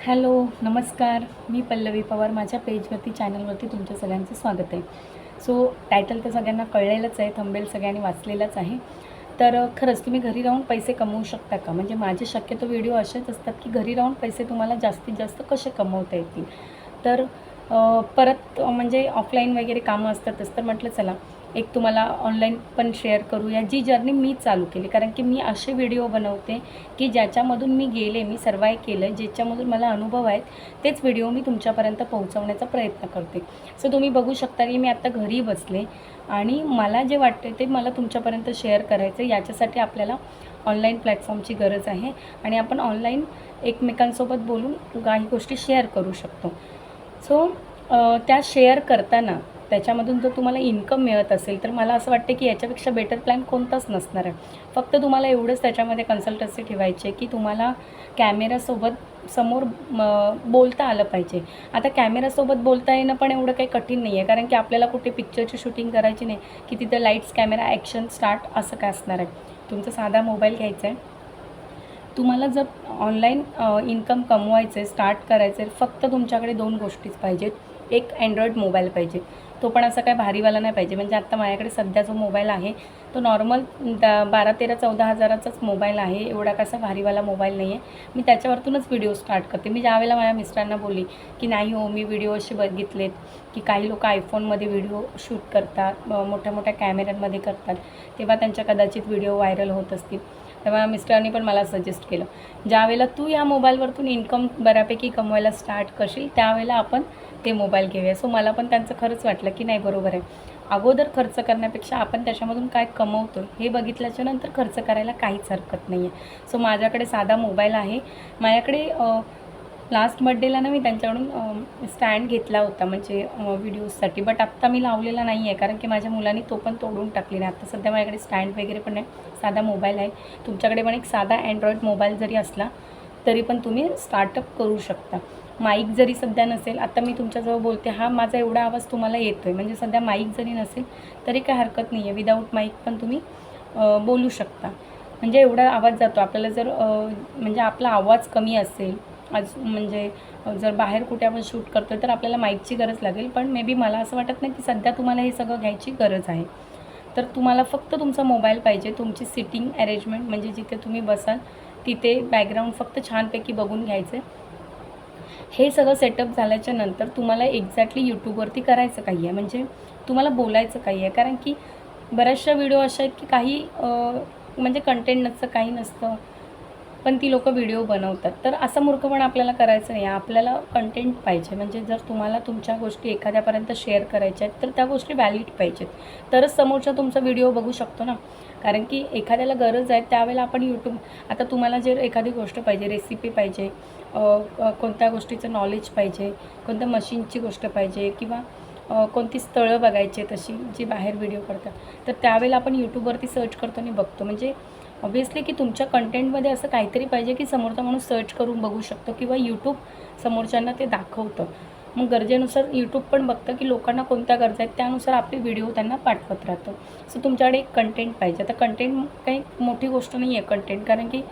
Hello नमस्कार. मी पल्लवी पवार. माझ्या पेजवरती चॅनलवरती तुमच्या सगळ्यांचं स्वागत आहे. सो टायटल तर सगळ्यांना कळलेलंच आहे. थंबेल सगळ्यांनी वाचलेलंच आहे. तर खरंच तुम्ही घरी राहून पैसे कमवू शकता का? म्हणजे माझे शक्यतो व्हिडिओ असेच असतात की घरी राहून पैसे तुम्हाला जास्तीत जास्त कसे कमवता येतील? तर परत म्हणजे ऑफलाईन वगैरे कामं असतातच. तर म्हटलं चला एक तुम्हाला ऑनलाईन पण शेअर करूया जी जर्नी मी चालू केली. कारण की मी असे व्हिडिओ बनवते की ज्याच्यामधून मी गेले मी सर्वाय केलं ज्याच्यामधून मला अनुभव आहेत तेच व्हिडिओ मी तुमच्यापर्यंत पोहोचवण्याचा प्रयत्न करते. सो तुम्ही बघू शकता की मी आत्ता घरी बसले आणि मला जे वाटते ते मला तुमच्यापर्यंत शेअर करायचं याच्यासाठी आपल्याला ऑनलाईन प्लॅटफॉर्मची गरज आहे आणि आपण ऑनलाईन एकमेकांसोबत बोलून काही गोष्टी शेअर करू शकतो. सो त्या शेअर करताना त्याच्यामधून जर तुम्हाला इन्कम मिळत असेल तर मला असं वाटतं की याच्यापेक्षा बेटर प्लॅन कोणताच नसणार आहे. फक्त तुम्हाला एवढंच त्याच्यामध्ये कन्सल्टन्सी ठेवायची आहे की तुम्हाला कॅमेरासोबत समोर म, बोलता आलं पाहिजे. आता कॅमेरासोबत बोलता येणं पण एवढं काही कठीण नाही आहे कारण की आपल्याला कुठे पिक्चरची शूटिंग करायची नाही की तिथं लाईट्स कॅमेरा ॲक्शन स्टार्ट असं काय असणार आहे. तुमचा साधा मोबाईल घ्यायचा आहे तुम्हाला जर ऑनलाईन इन्कम कमवायचं आहे स्टार्ट करायचं आहे फक्त तुमच्याकडे दोन गोष्टीच पाहिजेत. एक अँड्रॉईड मोबाईल पाहिजे. तो पण असा काय भारीवाला नाही पाहिजे. म्हणजे आत्ता माझ्याकडे सध्या जो मोबाईल आहे तो नॉर्मल बारा तेरा चौदा हजाराचाच मोबाईल आहे. एवढा कसा भारीवाला मोबाईल नाही आहे मी त्याच्यावरतूनच व्हिडिओ स्टार्ट करते. मी ज्यावेळेला माझ्या मिस्टरांना बोलली की नाही हो मी व्हिडिओ असे बघितलेत की काही लोक आयफोनमध्ये व्हिडिओ शूट करतात मोठ्या मोठ्या कॅमेऱ्यांमध्ये करतात. तेव्हा त्यांच्या कदाचित व्हिडिओ व्हायरल होत असतील. तेव्हा मिस्टरांनी पण मला सजेस्ट केलं. ज्यावेळेला तू या मोबाईलवरतून इन्कम बऱ्यापैकी कमवायला स्टार्ट करशील त्यावेळेला आपण ते मोबाईल घेऊया. सो मला पण त्यांचं खरंच वाटलं की नाही बरोबर आहे. अगोदर खर्च करण्यापेक्षा आपण त्याच्यामधून काय कमवतो हे बघितल्याच्या नंतर खर्च करायला काहीच हरकत नाही आहे सो माझ्याकडे साधा मोबाईल आहे. माझ्याकडे लास्ट बड्डेला ना मी त्यांच्याकडून स्टँड घेतला होता म्हणजे व्हिडिओजसाठी बट आत्ता मी लावलेला नाही आहे कारण की माझ्या मुलांनी तो पण तोडून टाकलेला आहे. आत्ता सध्या माझ्याकडे स्टँड वगैरे पण आहे. साधा मोबाईल आहे. तुमच्याकडे पण एक साधा अँड्रॉईड मोबाईल जरी असला तरी पण तुम्ही स्टार्टअप करू शकता. माईक जरी सध्या नसेल आता मी तुमच्याजवळ बोलते हा माझा एवढा आवाज तुम्हाला येतो आहे म्हणजे सध्या माईक जरी नसेल तरी काय हरकत नाही आहे विदाऊट माईक पण तुम्ही बोलू शकता. म्हणजे एवढा आवाज जातो. आपल्याला जर म्हणजे आपला आवाज कमी असेल आज म्हणजे जर बाहेर कुठे आपण शूट करतो तर आपल्याला माईकची गरज लागेल. पण मे बी मला असं वाटत नाही की सध्या तुम्हाला हे सगळं घ्यायची गरज आहे. तर तुम्हाला फक्त तुमचा मोबाईल पाहिजे तुमची सिटिंग अरेंजमेंट म्हणजे जिथे तुम्ही बसाल तिथे बॅकग्राऊंड फक्त छानपैकी बघून घ्यायचं आहे हे सगळं सेटअप झाल्याच्यानंतर तुम्हाला एक्झॅक्टली यूट्यूबवरती करायचं काही आहे. म्हणजे तुम्हाला बोलायचं काही आहे. कारण की बऱ्याचशा व्हिडिओ अशा आहेत की काही म्हणजे कंटेंट नसतं काही नसतं. पण ती लोकं व्हिडिओ बनवतात. तर असं मूर्खपण आपल्याला करायचं नाही. आपल्याला कंटेंट पाहिजे. म्हणजे जर तुम्हाला तुमच्या गोष्टी एखाद्यापर्यंत शेअर करायच्या आहेत तर त्या गोष्टी व्हॅलिड पाहिजेत. तरच समोरचा तुमचा व्हिडिओ बघू शकतो ना. कारण की एखाद्याला गरज आहे त्यावेळेला आपण यूट्यूब आता तुम्हाला जर एखादी गोष्ट पाहिजे रेसिपी पाहिजे कोणत्या गोष्टीचं नॉलेज पाहिजे कोणत्या मशीनची गोष्ट पाहिजे किंवा कोणती स्थळं बघायची आहेत तशी जी बाहेर व्हिडिओ करतात तर त्यावेळेला आपण यूट्यूबवरती सर्च करतो आणि बघतो. म्हणजे ऑब्व्हियसली की तुमच्या कंटेंटमध्ये असं काहीतरी पाहिजे की समोरचा माणूस सर्च करून बघू शकतो किंवा यूट्यूब समोरच्यांना ते दाखवतं. मग गरजेनुसार यूट्यूब पण बघतं की लोकांना कोणत्या गरजा आहेत त्यानुसार आपले व्हिडिओ त्यांना पाठवत राहतो. सो तुमच्याकडे एक कंटेंट पाहिजे. आता कंटेंट काही मोठी गोष्ट नाही आहे कंटेंट कारण की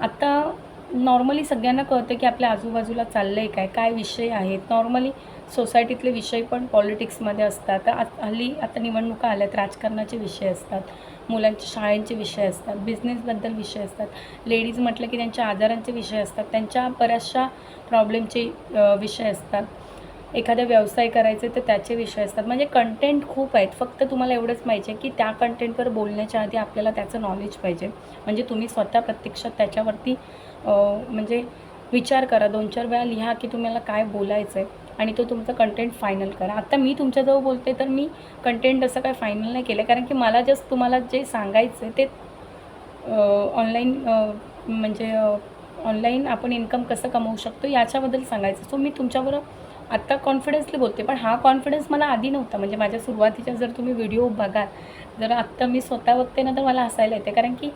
आत्ता नॉर्मली सगळ्यांना कळतं की आपल्या आजूबाजूला चाललं आहे काय काय विषय आहेत. नॉर्मली सोसायटीतले विषय पण पॉलिटिक्समध्ये असतात. आ- हल्ली आता निवडणुका आल्यात राजकारणाचे विषय असतात. मुलांच्या शाळेंचे विषय असतात बिझनेसबद्दल विषय असतात. लेडीज म्हटलं की त्यांच्या आजारांचे विषय असतात. त्यांच्या बऱ्याचशा प्रॉब्लेमचे विषय असतात. एखादा व्यवसाय करायचे तर त्याचे विषय असतात. म्हणजे कंटेंट खूप आहेत. फक्त तुम्हाला एवढंच पाहिजे की त्या कंटेंटवर बोलण्याच्या आधी आपल्याला त्याचं नॉलेज पाहिजे. म्हणजे तुम्ही स्वतः प्रत्यक्षात त्याच्यावरती म्हणजे विचार करा. दोन चार वेळा लिहा की तुम्हाला काय बोलायचं आहे आणि तो तुमचा कंटेंट फायनल करा. आता मी तुमच्याजवळ बोलते तर मी कंटेंट असं काय फायनल नाही केलं. कारण की मला जस्ट तुम्हाला जे सांगायचं आहे ते ऑनलाईन म्हणजे ऑनलाईन आपण इन्कम कसं कमवू शकतो याच्याबद्दल सांगायचं. सो मी तुमच्याबरोबर आत्ता कॉन्फिडन्सली बोलते. पण हा कॉन्फिडन्स मला आधी नव्हता. म्हणजे माझ्या सुरुवातीच्या जर तुम्ही व्हिडिओ बघाल जर आत्ता मी स्वतः बघते ना तर मला हसायला येते. कारण की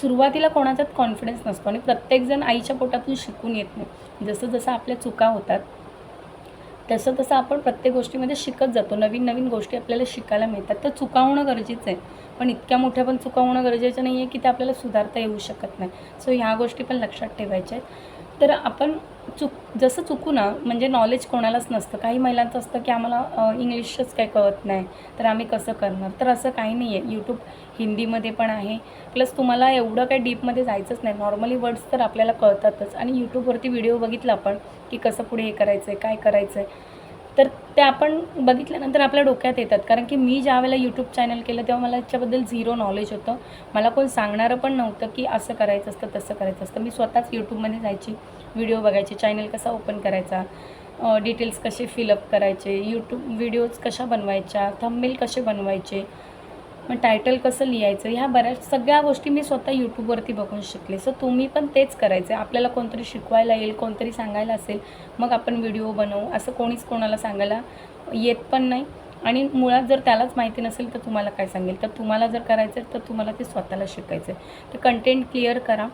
सुरुवातीला कोणाच्यात कॉन्फिडन्स नसतो आणि प्रत्येकजण आईच्या पोटातून शिकून येत नाही. जसं जसं आपल्या चुका होतात तसं तसं आपण प्रत्येक गोष्टीमध्ये शिकत जातो. नवीन नवीन गोष्टी आपल्याला शिकायला मिळतात. तर चुका होणं गरजेचं आहे. पण इतक्या मोठ्या पण चुका होणं गरजेचं नाही आहे की ते आपल्याला सुधारता येऊ शकत नाही. सो ह्या गोष्टी पण लक्षात ठेवायच्या आहेत. तर आपण चुक जसं चुकू ना म्हणजे नॉलेज कोणालाच नसतं. काही महिलांचं असतं की आम्हाला इंग्लिशच काही कळत नाही तर आम्ही कसं करणार? तर असं काही नाही आहे यूट्यूब हिंदीमध्ये पण आहे. प्लस तुम्हाला एवढं काही डीपमध्ये जायचंच नाही. नॉर्मली वर्ड्स तर आपल्याला कळतातच. आणि यूट्यूबवरती व्हिडिओ बघितला आपण की कसं पुढे हे करायचं आहे काय करायचं आहे तर ते आपण बघितल्यानंतर आपल्या डोक्यात येतात. कारण की मी ज्यावेळेला यूट्यूब चॅनल केलं तेव्हा मला याच्याबद्दल झिरो नॉलेज होतं. मला कोण सांगणारं पण नव्हतं की असं करायचं असतं तसं करायचं असतं. मी स्वतःच यूट्यूबमध्ये जायची व्हिडिओ बघायचे चॅनल कसा ओपन करायचा डिटेल्स कसे फिलअप करायचे यूट्यूब व्हिडिओज कशा बनवायच्या थंबमेल कसे बनवायचे मग टायटल कसं लिहायचं? ह्या बऱ्याच सगळ्या गोष्टी मी स्वतः यूट्यूबवरती बघून शिकले. सो तुम्ही पण तेच करायचं. आपल्याला कोणतरी शिकवायला येईल कोणतरी सांगायला असेल मग आपण व्हिडिओ बनवू. असं कोणीच कोणाला सांगायला येत पण नाही. आणि मुळात जर त्यालाच माहिती नसेल तर तुम्हाला काय सांगेल? तर तुम्हाला जर करायचं आहे तर तुम्हाला ते स्वतःला शिकायचं आहे तर कंटेंट क्लिअर करा.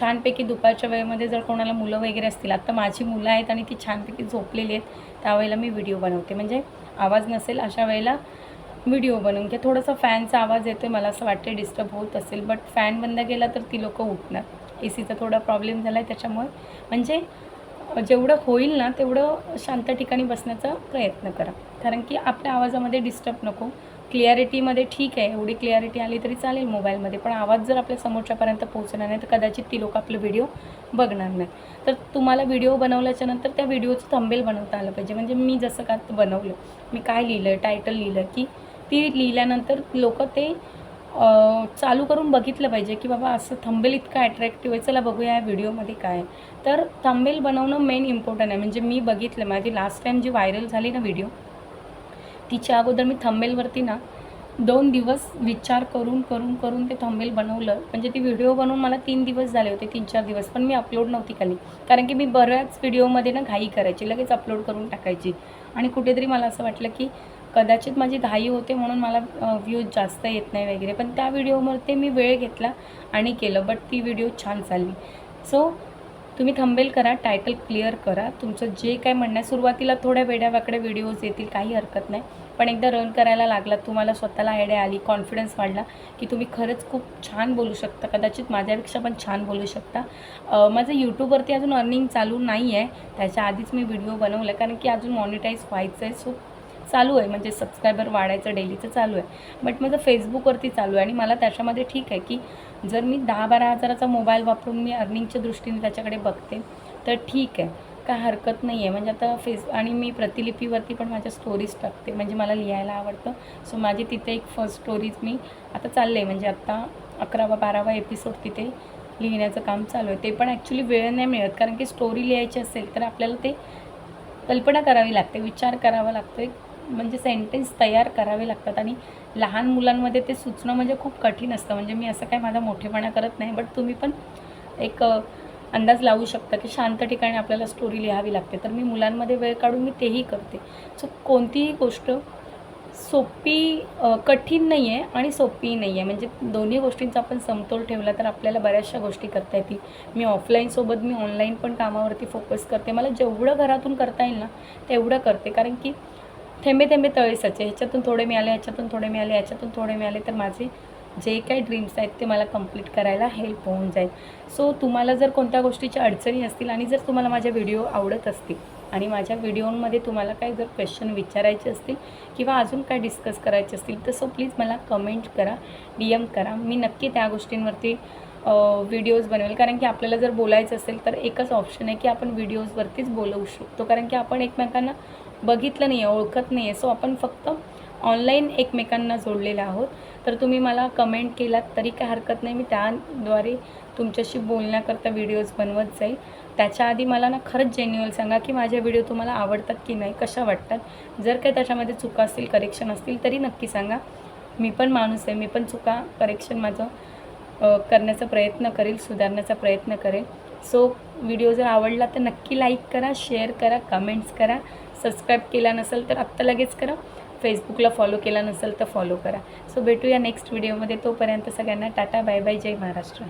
छानपैकी दुपारच्या वेळेमध्ये जर कोणाला मुलं वगैरे असतील आता माझी मुलं आहेत आणि ती छानपैकी झोपलेली आहेत त्यावेळेला मी व्हिडिओ बनवते. म्हणजे आवाज नसेल अशा वेळेला व्हिडिओ बनवून घ्या. थोडासा फॅनचा आवाज येतो आहे मला असं वाटते डिस्टर्ब होत असेल बट फॅन बंद केला तर ती लोकं उठणार. ए सीचा थोडा प्रॉब्लेम झाला आहे त्याच्यामुळे. म्हणजे जेवढं होईल ना तेवढं शांत ठिकाणी बसण्याचा प्रयत्न करा. कारण की आपल्या आवाजामध्ये डिस्टर्ब नको. क्लिअरिटीमध्ये ठीक आहे एवढी क्लिअरिटी आली तरी चालेल मोबाईलमध्ये पण आवाज जर आपल्या समोरच्यापर्यंत पोहोचणार नाही तर कदाचित ती लोक आपले व्हिडिओ बघणार नाही. तर तुम्हाला व्हिडिओ बनवल्याच्या नंतर त्या व्हिडिओचं थंबेल बनवता आलं पाहिजे. म्हणजे मी जसं का बनवलं मी काय लिहिलं आहे टायटल लिहिलं की ती लिहिल्यानंतर लोक ते चालू करून बघितलं पाहिजे की बाबा असं थंबेल इतकं अट्रॅक्टिव्ह आहे चला बघूया या व्हिडिओमध्ये काय आहे. तर थंबेल बनवणं मेन इम्पॉर्टंट आहे. म्हणजे मी बघितलं माझी लास्ट टाईम जी व्हायरल झाली ना व्हिडिओ तिच्या अगोदर मी थंबेलवरती ना दोन दिवस विचार करून करून करून ते थंबेल बनवलं. म्हणजे ती व्हिडिओ बनवून मला तीन दिवस झाले होते तीन चार दिवस. पण मी अपलोड नव्हती केली कारण की मी बऱ्याच व्हिडिओमध्ये ना घाई करायची लगेच अपलोड करून टाकायची. आणि कुठेतरी मला असं वाटलं की कदाचित माझी घाई होते म्हणून मला व्ह्यूज जास्त येत नाही वगैरे. पण त्या व्हिडिओमध्ये मी वेळ घेतला आणि केलं बट ती व्हिडिओ छान चालली. सो तुम्ही थंबेल करा टायटल क्लिअर करा. तुमचं जे काय म्हणणं आहे सुरुवातीला थोड्या वेड्यावाकडे व्हिडिओज येतील काही हरकत नाही. पण एकदा रन करायला लागला तुम्हाला स्वतःला आयडिया आली कॉन्फिडन्स वाढला की तुम्ही खरंच खूप छान बोलू शकता. कदाचित माझ्यापेक्षा पण छान बोलू शकता. माझं यूट्यूबवरती अजून अर्निंग चालू नाही आहे त्याच्या आधीच मी व्हिडिओ बनवलं कारण की अजून मॉनिटाईज व्हायचं आहे सो चालू आहे. म्हणजे सबस्क्रायबर वाढायचं डेलीचं चालू आहे. बट माझं फेसबुकवरती चालू आहे आणि मला त्याच्यामध्ये ठीक आहे की जर मी दहा बारा हजाराचा मोबाईल वापरून मी अर्निंगच्या दृष्टीने त्याच्याकडे बघते तर ठीक आहे. काय हरकत नाही आहे म्हणजे आता फेस आणि मी प्रतिलिपीवरती पण माझ्या स्टोरीज टाकते. म्हणजे मला लिहायला आवडतं. सो माझी तिथे एक फर्स्ट स्टोरीज मी आता चालले आहे. म्हणजे आत्ता अकरावा बारावा एपिसोड तिथे लिहिण्याचं काम चालू आहे. ते पण ॲक्च्युली वेळ नाही मिळत. कारण की स्टोरी लिहायची असेल तर आपल्याला ते कल्पना करावी लागते विचार करावा लागतो एक म्हणजे सेंटेन्स तयार करावे लागतात आणि लहान मुलांमध्ये ते सुचणं म्हणजे खूप कठीण असतं. म्हणजे मी असं काय माझा मोठेपणा करत नाही बट तुम्ही पण एक अंदाज लावू शकता की शांत ठिकाणी आपल्याला स्टोरी लिहावी लागते. तर मी मुलांमध्ये वेळ काढून मी तेही करते. सो कोणतीही गोष्ट सोपी कठीण नाही आहे आणि सोपीही नाही आहे म्हणजे दोन्ही गोष्टींचा आपण समतोल ठेवला तर आपल्याला बऱ्याचशा गोष्टी करता येतील. मी ऑफलाईनसोबत मी ऑनलाईन पण कामावरती फोकस करते. मला जेवढं घरातून करता येईल ना तेवढं करते. कारण की थेंबे थेंबे तळे सचे ह्याच्यातून थोडे मिळाले ह्याच्यातून थोडे मिळाले ह्याच्यातून थोडे मिळाले तर माझे जे काही ड्रीम्स आहेत ते मला कंप्लीट करायला हेल्प होऊन जाईल. सो तुम्हाला जर कोणत्या गोष्टीच्या अडचणी असतील आणि जर तुम्हाला माझ्या व्हिडिओ आवडत असतील आणि माझ्या व्हिडिओमध्ये तुम्हाला काही जर क्वेश्चन विचारायचे असतील किंवा अजून काय डिस्कस करायचे असतील तर सो प्लीज मला कमेंट करा डी एम करा. मी नक्की त्या गोष्टींवरती व्हिडिओज बनवेल. कारण की आपल्याला जर बोलायचं असेल तर एकच ऑप्शन आहे की आपण व्हिडिओजवरतीच बोलवू शकतो. कारण की आपण एकमेकांना बघितलं नाही आहे ओळखत नाही आहे सो आपण फक्त ऑनलाईन एकमेकांना जोडलेले आहोत. तर तुम्ही मला कमेंट केलात तरी काय हरकत नाही. मी त्याद्वारे तुमच्याशी बोलण्याकरता व्हिडिओज बनवत जाईल. त्याच्या आधी मला ना खरंच जेन्युअल सांगा की माझे व्हिडिओ तुम्हाला आवडतात की नाही कशा वाटतात? जर काही त्याच्यामध्ये चुका असतील करेक्शन असतील तरी नक्की सांगा. मी पण माणूस आहे. मी पण चुका करेक्शन माझं करण्याचा प्रयत्न करेल सुधारण्याचा प्रयत्न करेल. सो व्हिडिओ जर आवडला तर नक्की लाईक करा शेअर करा कमेंट्स करा. सबस्क्राईब केला नसेल तर आत्ता लगेच करा. फेसबुकला फॉलो केला नसेल तर फॉलो करा. सो भेटूया नेक्स्ट व्हिडिओमध्ये तोपर्यंत सगळ्यांना टाटा बाय बाय जय महाराष्ट्र.